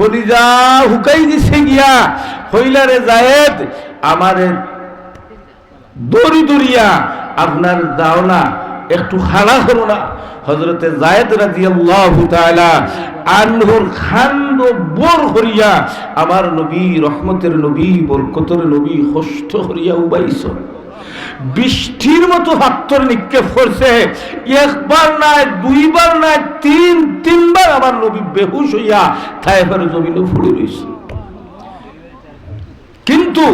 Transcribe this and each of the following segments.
কলিজা হুকাই দিছে গিয়া হইলারে জায়েদ, আমারে দড়ি দড়িয়া আপনার দাও না, একটু খাড়া করো না। হজরতে জায়েদ রাদিয়াল্লাহু তাআলা আনহুর খান্দ বোর করিয়া আমার নবী, রহমতের নবী, বরকতের নবী, হস্ত করিয়া উবাইছ বৃষ্টির মতো হাত্তর নিক্ষেপ করছে একবার নাই, দুইবার নাই, তিন, তিনবার আমার নবী বেহুশ হইয়া থাইফের জমিনে ফুড়ে রয়েছে কিন্তু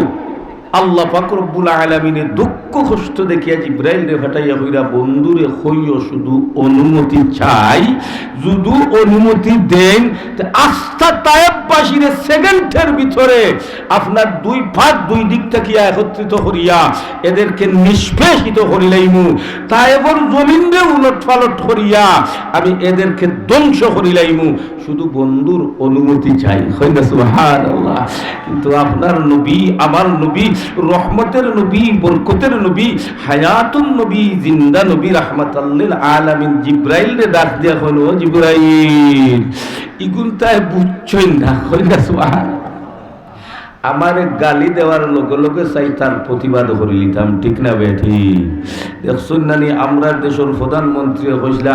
আল্লাহ পাকরব্বুল আলমিনের দুঃখ কষ্ট দেখিয়া জিব্রাইল রে ফাটাইয়া হইরা বন্ধুরে, হইও শুধু অনুমতি চাই। যদি অনুমতি দেন আস্থা আস্থা তায়েববাসীর সেকেন্ডের ভিতরে আপনার দুই ভাগ দুই দিক থাকিয়া একত্রিত করিয়া এদেরকে নিষ্পেষিত করিলাইমু। তায়েবর জমিনরে উলট পালট করিয়া আমি এদেরকে ধ্বংস করিলাইমু। শুধু বন্ধুর অনুমতি চাই, হয় না সুবহানাল্লাহ? কিন্তু আপনার নবী, আমার নবী, রহমতের নবী, বরকতের নবী, হায়াতুন নবী, জিন্দা নবী রাহমাতাল্লিল আলামিন জিব্রাইল রে ডাক দিয়া হলো, জিব্রাইল! ইগুন তাই বুঝছই না আমারে গালি দেওয়ার লগে লগে চাই তার প্রতিবাদ করে লিতাম ঠিক না বেঠি? দেখছেন নানি আমরা দেশের প্রধানমন্ত্রী হইসলা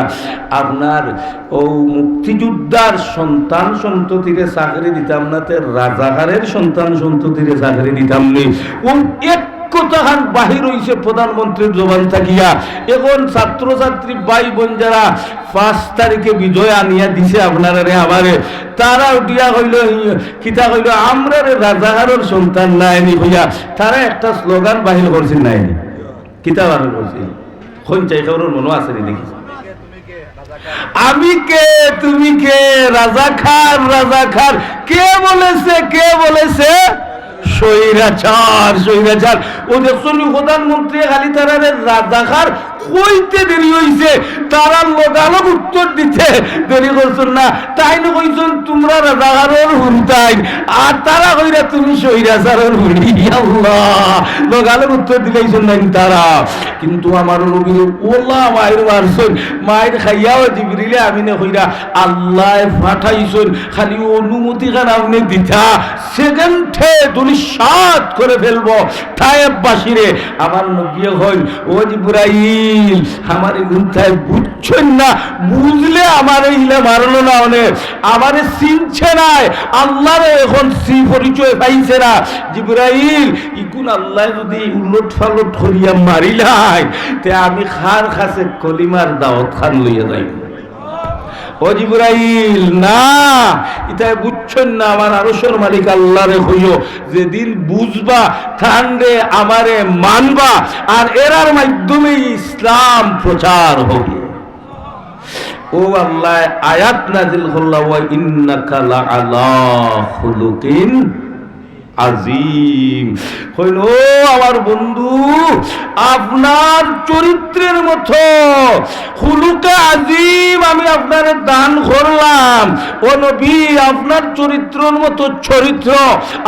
আপনার ও মুক্তিযোদ্ধার সন্তান সন্ততিরে চাকরি দিতাম না, তে রাজাকারের সন্তান সন্ততিরে চাকরি দিতাম নি। ও এক কথাখান বাহির হইছে প্রধানমন্ত্রীর জবান থাকিয়া। এখন ছাত্রছাত্রী ভাই বোন যারা পাঁচ তারিখে বিজয় আনিয়া দিছে আপনারা রে আমারে, তারা উঠিয়া হইল কিতা হইল আমরা রে রাজাহারের সন্তান নাইনি হইয়া তারা একটা স্লোগান বাহির করছেন নাইনি কিতা বাহির করছিল কোন চাই খবর মনে আছে দেখি? আমি কে, তুমি কে রাজা খার রাজা খার কে বলেছে কে বলেছে? স্বৈরাচার স্বৈরাচার। ও দেখছেন প্রধানমন্ত্রী খালি তারা রাজাকার কইতে দেরি হইছে তারা লগালগ উত্তর দিতে দেরি করছেন না। তাই না কইছেন তোমরা রাজাকারের হুনতাই, আর তারা কইরা তুমি স্বৈরাচারের হুনি। আল্লাহ, লগালগ উত্তর দিলেইছেন না তারা। কিন্তু আমার নবী ওলা মায়ের মারছেন মায়ের খাইয়াও জিবরিলে আমি না কইরা আল্লাহ ফাটাইছেন খালি অনুমতি খান আপনি দিতা, সেকেন্ডে দুলিশাত করে ফেলব। তায়েব বাসিরে আমার নবী হই ও জিব্রাইল আমার গুন্থায় বুঝছেন না? বুঝলে আমার ইলে মারলো না অনেক। আমারে চিনছে নাই আল্লাহরে এখন সি পরিচয় পাইছে না। জিব্রাইল, ইগুন আল্লাহ যদি উলট ফালট করিয়া মারিলাই, তে আমি খার খাসে কলিমার দাওয়াত খান লইয়া যাই ও জিব্রাইল, না ইতাই বুঝছেন না, আমার আরসর মালিক আল্লাহরে হইও। যেদিন বুঝবা, ঠান্ডে আমারে মানবা, আর এরার মাধ্যমে ইসলাম প্রচার হবে। ও আল্লাহ, আয়াত নাজিল হল্লা ওয়া আল্লাহ হলুকিন আজিম হইল, আমার বন্ধু, আপনার চরিত্রের মতো। হুলুকা আজিম আমি আপনার দান করলাম। ও নবী, আপনার চরিত্রের মতো চরিত্র,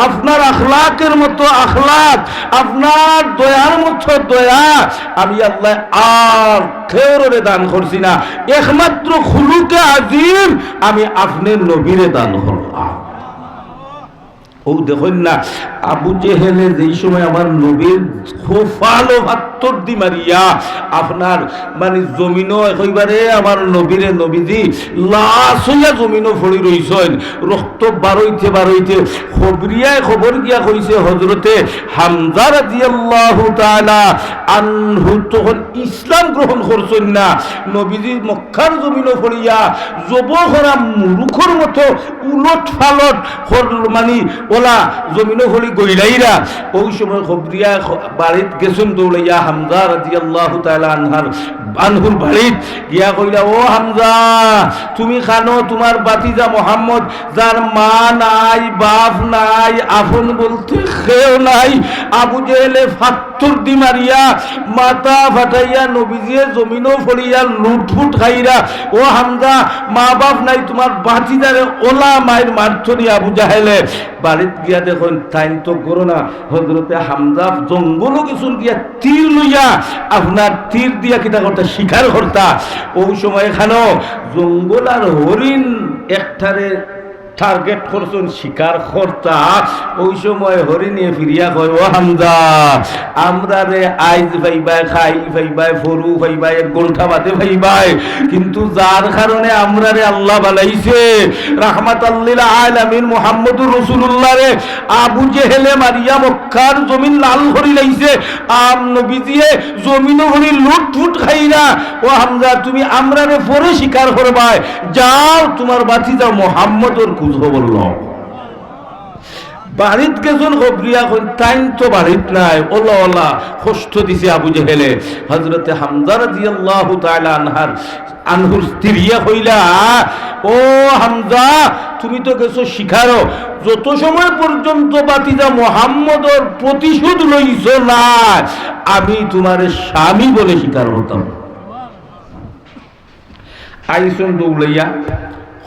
আপনার আখলাকের মতো আখলাক, আপনার দয়ার মতো দয়া আমি আল্লাহ আর খেউরে দান করছি না। একমাত্র খুলুকে আজিম আমি আপনার নবীরে দান করলাম। ও দেখুন না আবু জেহেলে যেই সময় আমার নবীর খোফালো ভাত্তর দি মারিয়া, আপনার মানে জমিনও একেবারে আমার নবীরে নবীজি লাশ হইয়া জমিনও ফড়ি রইছেন। রক্ত বারইতে বারইতে খবরিয়ায় খবর গিয়া কইছে হজরতে হামজা রাদিয়াল্লাহু তাআলা আনহু, তখন ইসলাম গ্রহণ করছেন না। নবীজি মক্কার জমিনও ফড়িয়া যুবকরা মুরুখর মতো উলট ফালট মানে ওলা জমিনও ফলি গইলাইরা ওই সময় খবরিয়া বাড়িত গেছেন দৌড়াইয়া হামজা আল্লাহ তালা আনহার আনহুর বাড়িত গিয়া কইলা, ও হামজা, তুমি খানো তোমার বাতিজা মোহাম্মদ, যার মা নাই, বাপ নাই, আপন বলতে কেউ নাই। আবু জেহেলে ফাত্তর দি মারিয়া, মাথা ফাটাইয়া নবীজিয়ে জমিনও ফড়িয়া লুটফুট খাইরা, ও হামজা, মা বাপ নাই, তোমার বাতিজারে ওলা মায়ের মারছনি আবু জাহেলে। বাড়িত গিয়া দেখুন তাইন তো করো না হজরতে হামজা, জঙ্গলও কিছু গিয়া তীর লইয়া, আপনার তীর দিয়া কিতা করতা শিকার করতা। ওই সময় এখানেও জঙ্গল আর হরিণ একটারে টার্গেট করছেন শিকার কর্তা। ওই সময় হরিণে ফিরিয়া কয়, ও হামজা, আমরা রে আইজ ভাইবাই খাইল ভাইবাই, ফরু ভাইবাই ঘণ্টা বাদে ভাইবাই। কিন্তু যার কারণে আমরা রে আল্লাহ বালাইছে রাহমাত আল্লিল আলামিন মুহাম্মদুর রাসূলুল্লাহ রে, আবু জেহেলে মারিয়া মক্কার জমিন লাল করি লাইছে। আম নবীজিয়ে জমিন হরি লুট ফুট খাইরা, ও হামজা, তুমি আমরা রে পরে শিকার করবাই। যাও, তোমার বাতি যাও, মোহাম্মদর খুঁজ বলল। বাড়িত গেছন খবরিয়া কই টাইম তো বাড়িত নাই। কষ্ট দিছে আবু জেহেলে। হজরতে হামজা রাদিয়াল্লাহু তাআলা আনহার আনহুর স্ত্রীয়া ও হামজা, তুমি তো গেছো শিখারো। যত সময় পর্যন্ত বাতিজা মোহাম্মদর প্রতিশোধ লইছ না, আমি তোমার স্বামী বলে স্বীকার হতাম। আইসন দৌড়াইয়া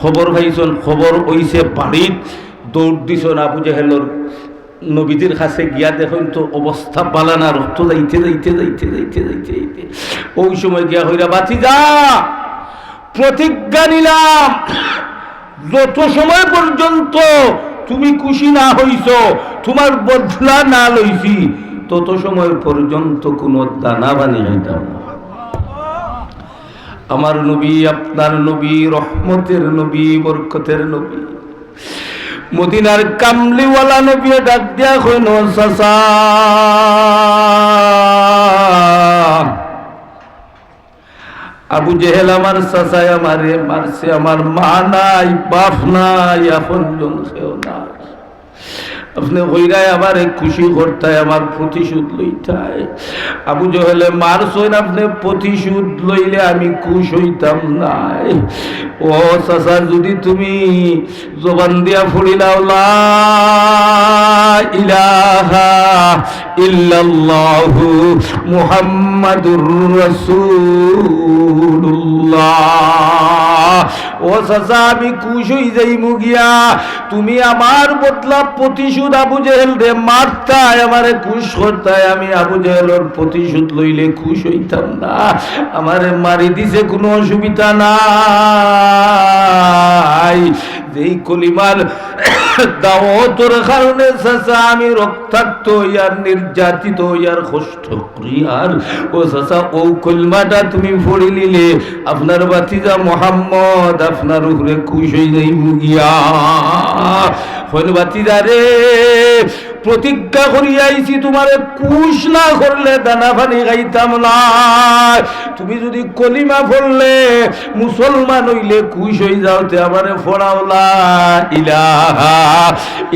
খবর ভাইছন খবর ওইছে বাড়িত দৌড় দিছন আবু জাহেলর নবীদের কাছে গিয়া দেখুন তো অবস্থা পালানা রক্ত যাইতে যাইতে যাইতে যাইতে যাইতে যাইতে। ওই সময় গিয়া হইরা বাঁচি যা! প্রতিজ্ঞা নিলাম। যত সময় পর্যন্ত তুমি খুশি না হইছ তোমার বদলা না লইছি তত সময় পর্যন্ত কোনো দানা বানি হইতাম না আমার নবী, আপনার নবী, রহমতের নবী, বরকতের নবী। মদিনার কামলিওয়ালা নবী ডাক দিয়া হইন আবু জেহেল আমার সাসায় আমারে মারছে, আমার মা নাই, বাপ নাই জন সেও নাই। আপনি হইরায় আবার খুশি করতায় আমার প্রতিশোধ লইতায়। আবু জহেলে মার সইন আপনি প্রতিশোধ লইলে আমি খুশ হইতাম নাই। ও চাচার যদি তুমি জবান দিয়া ফুড়িলাও ইলাহা ইল্লাল্লাহু মুহাম্মাদুর রাসূলুল্লাহ। ও চাচা, আমি খুশ হই যাই মুগিয়া তুমি আমার বদলা প্রতিশোধ আবু জেহেল রে মারতায়, আমারে খুশ করতায়। আমি আবু জেহেলর প্রতিশোধ লইলে খুশ হইতাম না। আমারে মারি দিছে কোনো অসুবিধা নাই। যেই কলিমার দাওয়াতর কারণে চাচা আমি রক্তাক্ত, ইয়ার নির্যাতিত, ইয়ার কষ্ট ক্রিয়ার ও চাচা ও কলমাটা তুমি পড়ে নিলে আপনার বাতিজা মোহাম্মদ আপনার উপরে খুশ হয়ে যাই মুগিয়া হইল বাতিজা রে। প্রতিজ্ঞা করিয়া আইছি তোমারে কুশ না করলে দানা পানি খাইতাম না। তুমি যদি কলিমা পড়লে, মুসলমান হইলে কুশ হয়ে যাও তে আমারে ফড়াওলা ইলাহা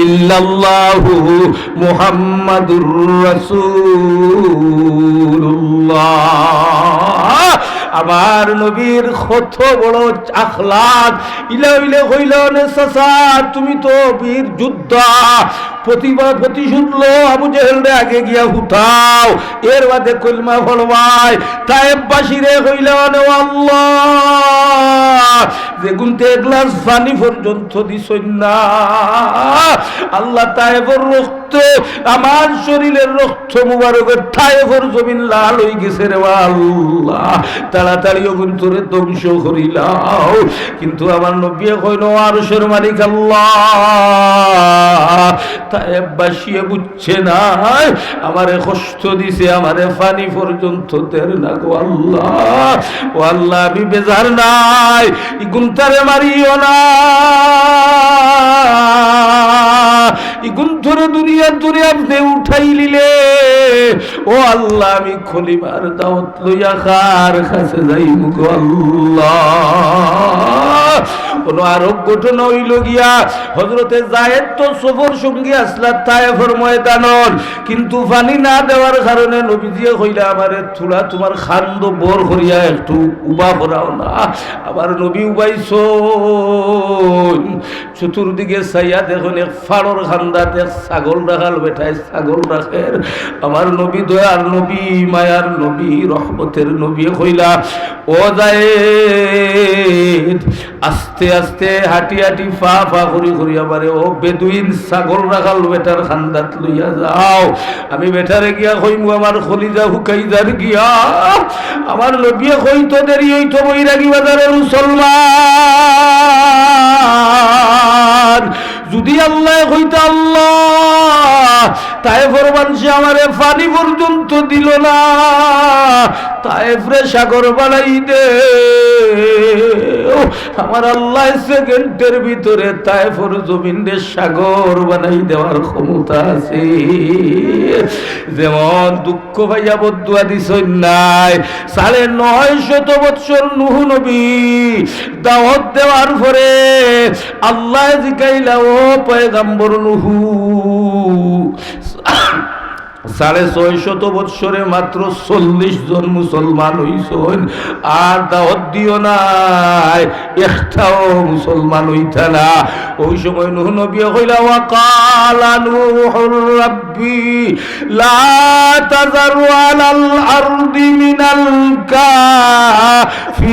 ইল্লাল্লাহু মুহাম্মাদুর রাসূলুল্লাহ। আমার নবীর কত বড় আখলাক। ইলা ইলে হইল চাচা তুমি তো বীর যোদ্ধা। প্রতিবাদ প্রতিশোধ লো আবু জেহেলরে আগে গিয়া হুতাও, এর বাদে কলমা ফলবাই। তায়েব বাসিরে হইল আল্লাহ যেগুনতে এক গ্লাস পানি পর্যন্ত না। আল্লাহ তায়েবর রক্ত, আমার শরীরের রক্ত মুবারকের তায়েবর জমিন লাল হয়ে গেছে রে আল্লাহ। তাড়াতাড়ি ওগুন তোরে ধ্বংস করিলাও। কিন্তু আমার নবী কইল, আরশের মালিক আল্লাহ তাই বাসিয়ে বুঝছে না আমারে কষ্ট দিছে, আমারে ফানি পর্যন্ত দের না গো আল্লাহ। ও আল্লাহ, আমি বেজার নাই গুন্তারে মারিও না। ইগুন ধরে আপনি উঠাই ও আল্লাহ, আমি লইয়া খার কাছে যাই গো আল্লাহ? আরব হইল গিয়া। হজরতে জায়েদ তো সফর সঙ্গী আসলা তায়েফর ময়দানন কিন্তু পানি না দেওয়ার কারণে নবীজিয়ে কইলা, আমারে থুলা তোমার খান্দ বর করিয়া একটু উবা করাও না। আবার নবী উবাইছ চতুর্দিকে চাইয়া দেখুন এক ফাড়র খান্দাতে ছাগল রাখাল বেঠায় ছাগল রাখের। আমার নবী দয়ার নবী, মায়ার নবী, রহমতের নবী কইলা ও যায় আস্তে আস্তে হাঁটি হাঁটি ফা ফা করি করি আবারে ও বেদুইন ছাগল রাখাল বেটার খান্দাত লইয়া যাও। আমি বেটারে গিয়া কইমু, আমার খলিজা হুকাই যার গিয়া, আমার নবিয়ে কইতো দেরি হইতো বৈরাগী বাজারের মুসলমান? যদি আল্লাহ হইতে আল্লাহ, তাই ফরমানসে আমারে পানি পর্যন্ত দিল না, তাই ফ্রে সাগর বানাই দে। আমার আল্লাহ সেকেন্ডের ভিতরে তাইফর জমিনের সাগর বানাই দেওয়ার ক্ষমতা আছে। যেমন দুঃখ ভাইয়া বদুয়া দিস নাই, সাড়ে নয় শত বৎসর নুহ নবী দাওয়াত দেওয়ার পরে আল্লাহ জিকাইলা, ও পয়গাম্বর নুহু সাড়ে ছয় শত বৎসরে মাত্র চল্লিশ জন মুসলমান হইছেন। আর দাওয়াত দিও নাই, একটাও মুসলমান হইতা না। ওই সময় নুহ নবী কইলা, ওয়া কালা নূহুর রাব্বি, লা তাযারু আলাল আরদি মিনাল কাফিরিনা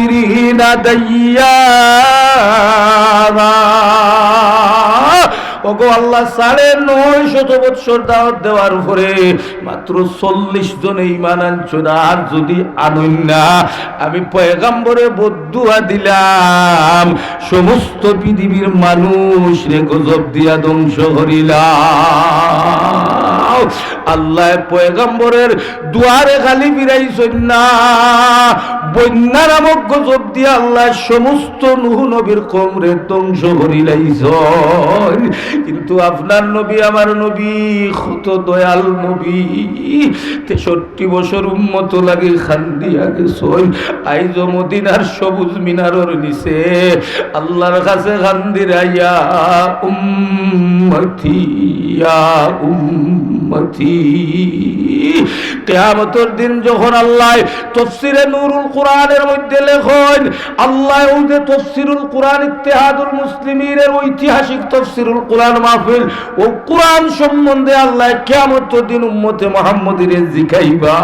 দাইয়ারা। ওগো আল্লাহ, সাড়ে নয় শত বৎসর দাওয়াত দেওয়ার পরে মাত্র চল্লিশ জনে ইমান আনছো না? আর যদি আনুন না, আমি পয়গাম্বরে বদুয়া দিলাম। সমস্ত পৃথিবীর মানুষ রে গজব দিয়া ধ্বংস করিলাম। আল্লাহ পয়গাম্বরের দুয়ারে খালি বিরাইছেন না। বন্যা নামক গজব দিয়ে আল্লাহ সমস্ত নুহ নবীর কমরে ধ্বংস করিলাইছেন কিন্তু আপনার নবী, আমার নবী কত দয়াল নবী, তেষট্টি বছর উন্মত লাগে খান্দি আগে সই আইজ মদিনার সবুজ মিনারর নিচে আল্লাহর কাছে খান্দি রাইয়া উম্মতি ইয়া উম্মতি। কেয়ামতের দিন যখন আল্লাহ তফসিরে নুরুল কোরআনের মধ্যে লেখন, আল্লাহ ওই যে তফসিরুল কোরআন ইত্তেহাদুল মুসলিমের ঐতিহাসিক তফসিরুল কোরআন মাহফিল, ও কোরআন সম্বন্ধে আল্লাহ কেয়ামতের দিন উম্মতে মোহাম্মদের জিখাইবা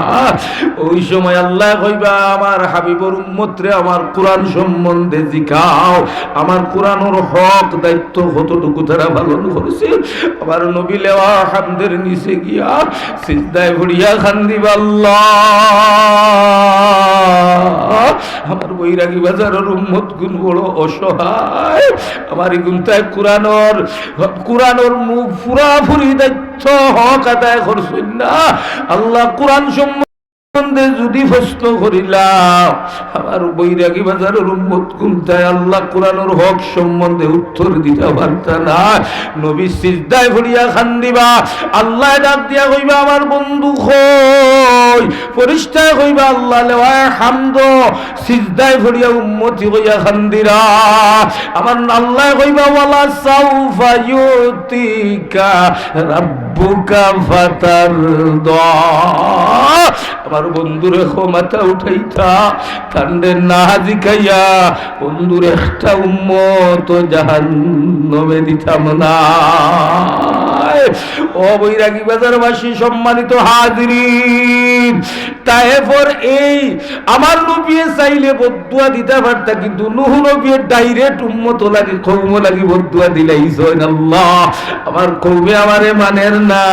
ওই সময় আল্লাহ কইবা, আমার হাবিবর উম্মতরে আমার কোরআন সম্বন্ধে জিখাও আমার কোরআনের হক, দায়িত্ব কতটুকু তারা পালন করেছে? আমার নবী লেওয়া হামদের নিচে গিয়া সিজদায় ভরিয়া খান্দি আমার বৈরাগী বাজারের উম্মত গুণ বড় অসহায়। আমার গুণ তাই কুরানোর কোরআনর মুখ পুরাপুরি দায়িত্ব হক আদায় করছেন না। আল্লাহ কোরআন সম্বন্ধে আমার সম্বন্ধে উত্তর দিতে পারত না। নবী আল্লাহ ডাক দিয়া কইবা, আমার বন্ধু কই? পরিষ্কার কইবা, আল্লাহ লেওয়ায় হামদ। সিজদায় ভরিয়া উম্মতি কইয়া খান দিরা আমার আল্লাহ কইবা, ওয়ালা সাউফা ইউতিকা রাব্বুকা ফাতার আমার বন্ধুরে মাথা উঠাইতা কান্ডে না জিকাইয়া বন্ধুরে একটা উম্মত জাহান্নমে দিতাম না। বৈরাগী বাজারবাসী, সম্মানিত এই আমার নবিয়ে চাইলে বদুয়া দিতে পারতা, কিন্তু নুহ নবিয়ে ডাইরেক্ট কৌম লাগি বদুয়া আমার কৌমে আমারে মানের না।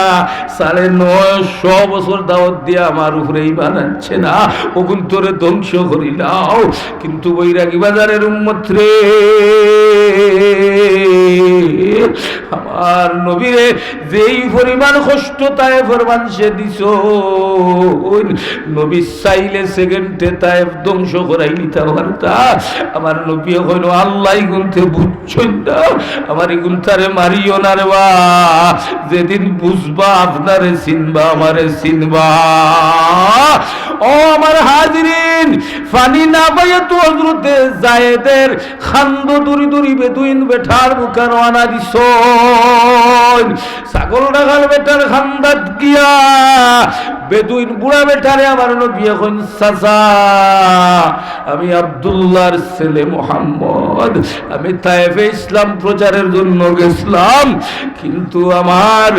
সাড়ে নয়শো বছর দাওয়াত দিয়ে আমার উপরে ইমান না। ওগুন তোরে ধ্বংস করিলাও কিন্তু বৈরাগী বাজারের উম্মত রে আমার নবীরে যেই পরিমাণ কষ্ট, তাই ফরমান সে দিছ। নবী চাইলে সেকেন্ডে তাই ধ্বংস করাই নিতে পারতা আমার নবী হইল আল্লাহ গুনতে বুঝছেন না। আমার গুনতারে মারিও না রে বা। যেদিন বুঝবা আপনারে চিনবা, আমারে চিনবা। ও আমার হাজরিন, ফানি না পাইয়ে তো হজরতে জায়েদের খান্দ দূরি দূরি বেদুইন বেঠার বুকা রওনা দিছ। ছাগল রাখাল বেটার খান্দাত গিয়া বেদুইন বুড়া বেটারে আমার নবী এখন সাজা। আমি আব্দুল্লাহর ছেলে মোহাম্মদ। আমি তাইফে ইসলাম প্রচারের জন্য গেছিলাম। কিন্তু আমার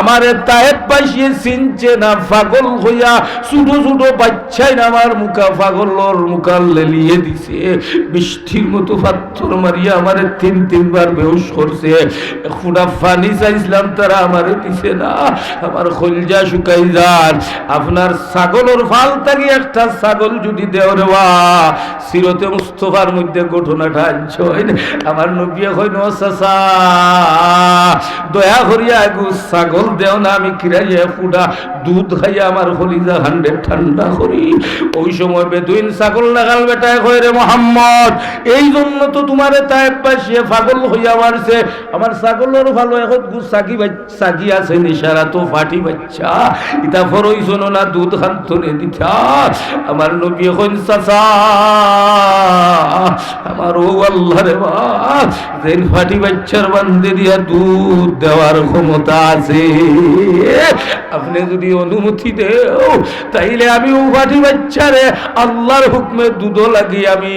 আমার তাইফ বাসিয়ে চিনছে না পাগল হইয়া ছোট ছোট বাচ্চা বাচ্চাই আমার মুখা পাগলর মুখা লেলিয়ে দিছে। বৃষ্টির মতো পাথর মারিয়া আমারে তিন, তিনবার বেহুশ করছে। ফুটা ফানি চাইছিলাম তারা আমারে দিছে না। আমার খলজা শুকাই যান আপনার ছাগলের ফাল থাকি একটা ছাগল যদি দেও রে বা সিরতে মুস্তফার মধ্যে ঘটনাটা আনছই আমার নবিয়া হইন দয়া করিয়া আগু ছাগল দেও না, আমি কিরাইয়া ফুটা দুধ খাইয়া আমার হলিজা হান্ডে ঠান্ডা করি। ওই সময় বেদুইন ছাগল লাগাল বেটায় কয় রে মোহাম্মদ, এই জন্য তো তোমারে তাই পাশিয়ে পাগল হইয়া মারছে। আমার ছাগলের ভালো এখন গু সাকি সাকি আছে, নিশারা তো ফাটি বাচ্চা। ইতা ফরই না দুধ আমার নবী আমার ও আল্লাহ রে ফাটি বাচ্চার বান্ধে দিয়া দুধ দেওয়ার ক্ষমতা আছে। আপনি যদি অনুমতি দেও, তাইলে আমি ও ফাটি বাচ্চারে আল্লাহর হুকমে দুধও লাগি আমি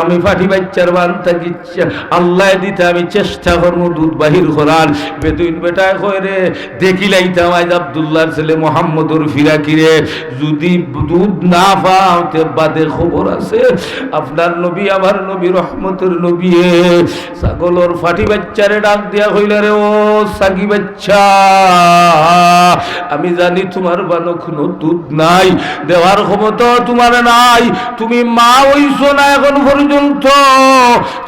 আমি ফাটি বাচ্চার বান থাকি আল্লাহ দিতে আমি চেষ্টা করব দুধ বাহির করার। বেতুইন বেটায় কয় রে দেখি লাইতাম আজ আবদুল্লাহর ছেলে মোহাম্মদুর ফিরাকি রে যদি দুধ না পাওতে বাদে খবর আছে। আপনার নবী, আমার নবী, রহমতের নবী ছাগলর ফাটি বাচ্চারে ডাক দিয়া হইলে রে, ও সাগি বাচ্চা, আমি জানি তোমার বানো কোনো দুধ নাই, দেওয়ার ক্ষমতা তোমার নাই, তুমি মা হইছো না এখন পর্যন্ত।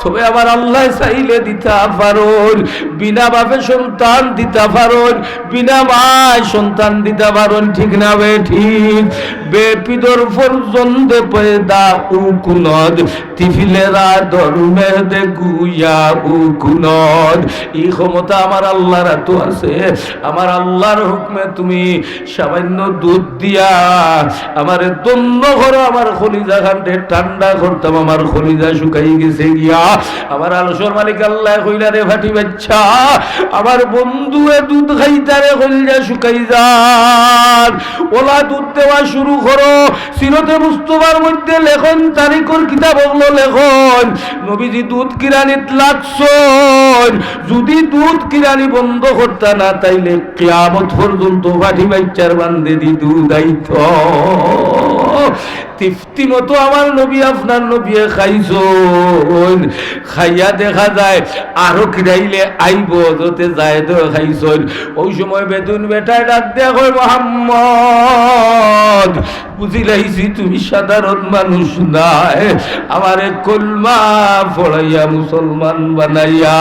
তবে আমার আল্লাহ চাইলে দিতা পারন, বিনা বাপে সন্তান দিতা পারন, বিনা মায় সন্তান দিতা পারন, ঠিক না বে ঠিক বেপিদর পর্যন্ত পয়দা উকুনদ। তিফিলেরা ধর্মে দে গুয়া উকুনদ এই ক্ষমতা আমার আল্লাহর এত আছে। আমার আল্লাহর হুকমে তুমি সামান্য দুধ দিয়া আমার দন্য আমার খান্ডে ঠান্ডা করতাম, আমার শুকাই গেছে গিয়া। আমার আলসর মালিক আল্লাহ কইলা, রে বাচ্চা, আমার দুধ খাইতারে খলিজা শুকাই যান। ওলা দুধ দেওয়া শুরু করো। সিরতে মুস্তফার মধ্যে লেখন তারিখর কিতাব লেখন নবীজি দুধ কিরানিত লাগছন যদি দুধ কিরানি বন্ধ করতে না তাইলে কিয়ামত পর্যন্ত ফাটি বাচ্চার বান্ধে দি দুধ আইত। তিফতি মতো আমার নবী, আপনার নবী খাইছন। খাইয়া দেখা যায়, আরও কিরাইলে আইব যতে যায় তো খাইছন। ওই সময় বেতন বেটায় ডাক দেয়া হয় মোহাম্মদ, বুঝিলাইছি তুমি সাধারণ মানুষ নাই। আমারে কলমা পড়াইয়া মুসলমান বানাইয়া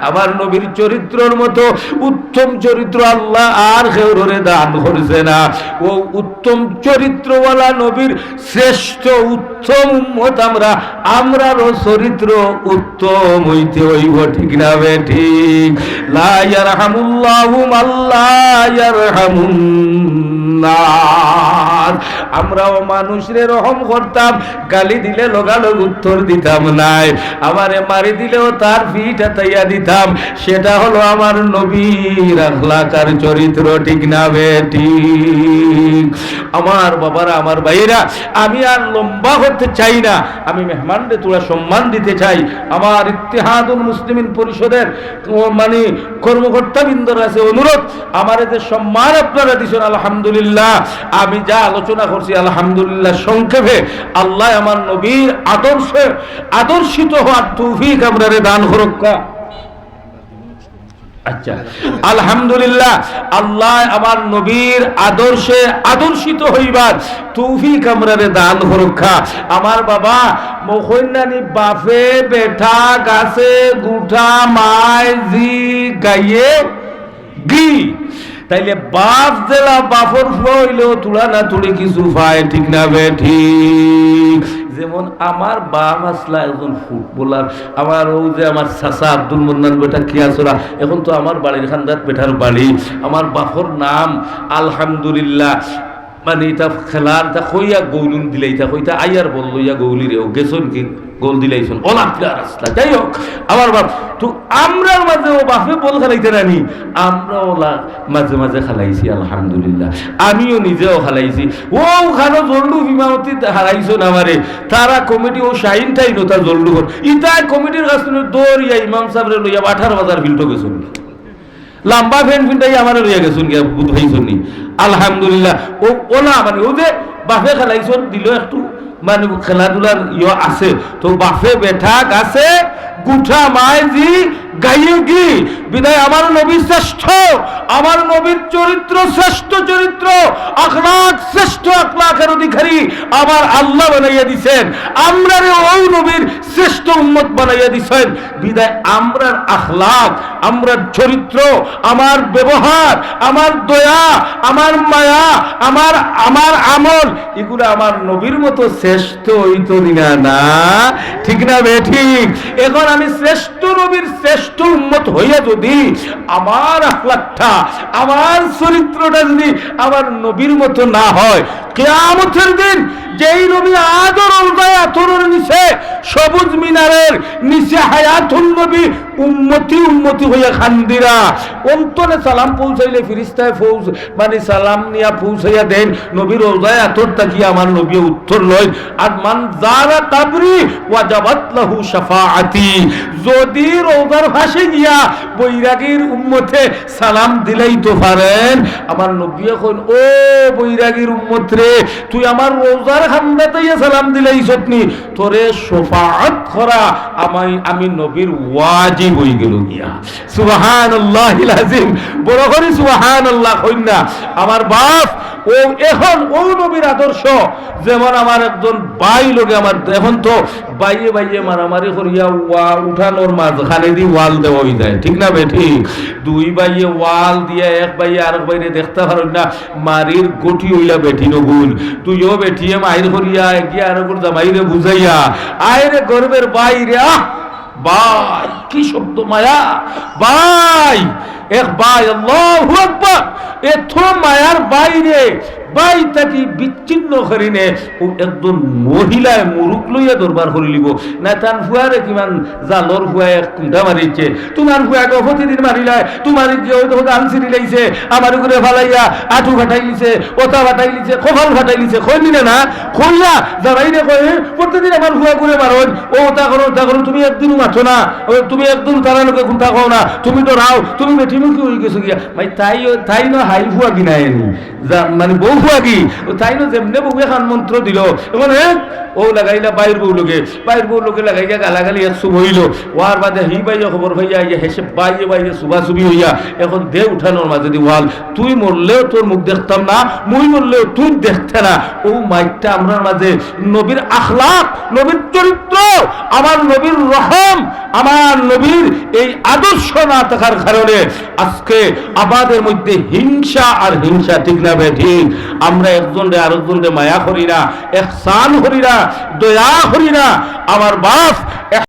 আমার নবীর চরিত্রর মতো উত্তম চরিত্র আল্লাহ আর কেউরে দান করছে না। ও উত্তম চরিত্রওয়ালা নবীর শ্রেষ্ঠ উত্তম উম্মত আমরা, আমরারও চরিত্র উত্তম হইতে হইব, ঠিক না বে? ঠিক। লা ইয়ারহামুল্লাহু নাস আমরাও মানুষরে রহম করতাম, গালি দিলে লোগালোগ উত্তর দিতাম নাই। আমারে মারি দিলেও তার পিঠ তাইয়া দিতাম। সেটা হলো আমার নবীর আখলাকার চরিত্র, ঠিক না বেটি আমার বাবারা, আমার ভাইয়েরা, আমি আর লম্বা করতে চাই না। আমি মেহমানদের তোরা সম্মান দিতে চাই। আমার ইতিহাদুল মুসলিমিন পরিষদের মানে কর্মকর্তা বিন্দর আছে অনুরোধ, আমার যে সম্মান আপনারা দিচ্ছেন আলহামদুলিল্লাহ, আমি যা আলোচনা করছি, আলহামদুলিল্লাহ, সংক্ষেপে। আল্লাহ আমার নবীর আদর্শে আদর্শিত হওয়ার তৌফিক আমরা দান হরক্কা আচ্ছা আলহামদুলিল্লাহ, আল্লাহ আমার নবীর আদর্শে আদর্শিত হইবার তৌফিক আমরারে দান সুরক্ষা আমার বাবা মখন্যানি বাফে বেঠা গাছে গুঠা মায় জি গাইয়ে গি তাইলে বাপ জেলা বাপর হইলেও তুলা না তুলি কিছু ভাই, ঠিক না বে, ঠিক। যেমন আমার বাপ আসলা একজন ফুটবলার, আমার ও যে আমার চাষা আব্দুল মন্নান বেটা কিয়াসরা এখন তো আমার বাড়ির খান্দার বেটার বাড়ি। আমার বাপর নাম আলহামদুলিল্লাহ। মানে এটা খেলার তা কইয়া গৌলুন দিলে এটা কইতা আইয়ার বলল ইয়া গৌলি রে, ও গেছন কি? গোল দিলাইছন ওলা প্লেয়ার আসলা যাই হোক আমার বাপ, তো আমরার মাঝে ও বাপে বল খেলাইতে রানি। আমরা ওলা মাঝে মাঝে খেলাইছি, আলহামদুলিল্লাহ। আমিও নিজেও খেলাইছি। ও ওখানে জল্লু হারাইছো না আমারে। তারা কমিটি, ও শাহিন টাই নতা জল্লু কর ইতা কমিটির কাছে দৌড়িয়া ইমাম সাহেবের লইয়া আঠারো বাজার ফিল্টো গেছন। লম্বা ফ্যান ফিনটাই আমার রয়ে গেছুন গিয়া বুধ হইছুন আলহামদুলিল্লাহ। ও ওলা মানে ও যে বাপে খেলাইছন, দিল একটু মানে খেলাধুলার ইয়ে আছে। তো বাপে বেঠাক আছে, গুঠা মায়জি কি বিদায়, আমার নবী শ্রেষ্ঠ, আমার নবীর চরিত্র, শ্রেষ্ঠ চরিত্র আখলাক আখলাকের অধিকারী আমার আল্লাহ বানাইয়া দিছেন। আমরা রে ও নবীর শ্রেষ্ঠ উম্মত বানাইয়া দিছেন। বিদায়, আমরার আখলাক, আমরার চরিত্র, আমার ব্যবহার, আমার দয়া, আমার মায়া, আমার আমার আমল, এগুলো আমার নবীর মতো শ্রেষ্ঠ হইতো না না। ঠিক না বে, ঠিক? এখন আমি শ্রেষ্ঠ নবীর শ্রেষ্ঠ উন্মত হইয়া যদি আমার আখলাকটা, আমার চরিত্রটা যদি আমার নবীর মতো না হয় কেয়ামতের দিন যেই নবী আদর উল্টায় আতরের নিচে সবুজ মিনারের নিচে হায়াতুল নবী উম্মতি উম্মতি হইয়া খান্দিরা। অন্তরে সালাম পৌঁছাইলে ফিরিস্তায় পৌঁছ মানে সালাম নিয়া পৌঁছাইয়া দেন নবীর রোজায় আতর তাকিয়ে আমার নবী উত্তর লয়, আর মান যারা কাবরি ওয়াজাবাত লাহু শাফাআতি। যদি রোজার ভাসে গিয়া বৈরাগীর উম্মতে সালাম দিলেই তো পারেন। আমার নবী এখন, ও বৈরাগীর উম্মত রে, তুই আমার রোজার খান্দাতে সালাম দিলেই সতনি তোরে শফাআত করা আমি আমি নবীর ওয়াজিব হই গেল গিয়া সুবহানাল্লাহিল আযীম। বড় করে সুবহানাল্লাহ কইনা আমার বাপ, ও এখন ও নবীর আদর্শ। যেমন আমার একজন বাই লোকে আমার এখন তো বাইয়ে বাইয়ে মারামারি করিয়া ওয়া উঠানোর মাঝখানে দি ওয়াল দেওয়া হয়ে যায়। ঠিক না বেঠি দুই বাইয়ে ওয়াল দিয়ে এক বাইয়ে আরেক বাইরে দেখতে পারেন না। মারির গঠি হইলা বেঠি নগুন। তুইও বেঠিয়ে মাইর করিয়া গিয়া আর জামাইরে বুঝাইয়া, আয়রে গর্বের বাইরে আহ! ভাই কি শব্দ মায়া? ভাই এক ভাই আল্লাহ এত মায়ার বাইরে বাই তাকে বিচ্ছিন্ন করিনে ও একজন মহিলায় মুরুক লইয়া দরবার করে লিব না তার ফুয়ারে কিমান জালর ফুয়ায় কুন্ডা মারিছে। তোমার ফুয়াকে প্রতিদিন মারিলায়, তোমার তো আনসিরি লাইছে, আমার উপরে ফালাইয়া আঠু ফাটাই লিছে ওতা ফাটাই লিছে কপাল ফাটাই লিছে কইলি না না, কইলা যারাই রে কই প্রতিদিন আমার ফুয়া করে মারন ও ওটা করো ওটা করো, তুমি একদিন মাঠো না তুমি একদিন তারা লোকে খুঁটা খাও না, তুমি তো রাও, তুমি মেঠিমুখী হয়ে গেছো গিয়া। ভাই তাই তাই না হাই ফুয়া কিনায় যা মানে বউ ফুয়া কি? তাই না যেমনে বউ এখন মন্ত্র দিল। এখন হে ও লাগাইলা বাইর বউ লোকে বাইর বউ লোকে লাগাইয়া গালাগালি একশো হইল। ওয়ার বাদে হি বাইয়া খবর হইয়া ইয়া হেসে বাইয়ে বাইয়ে সুবা সুবি হইয়া, এখন দে উঠানোর মাঝে দি ওয়াল তুই মরলেও তোর মুখ দেখতাম না, মুই মরলেও তুই দেখতে না। ও মাইকটা আমরার মাঝে নবীর আখলাক নবীর চরিত্র আমার নবীর রহম আমার নবীর এই আদর্শ না থাকার কারণে আজকে আমাদের মধ্যে হিংসা আর হিংসা ঠিক না ঠিক আমরা একজন রে আরেকজন রে মায়া করি না, এহসান করি না। দয়া করি না। আমার বাপ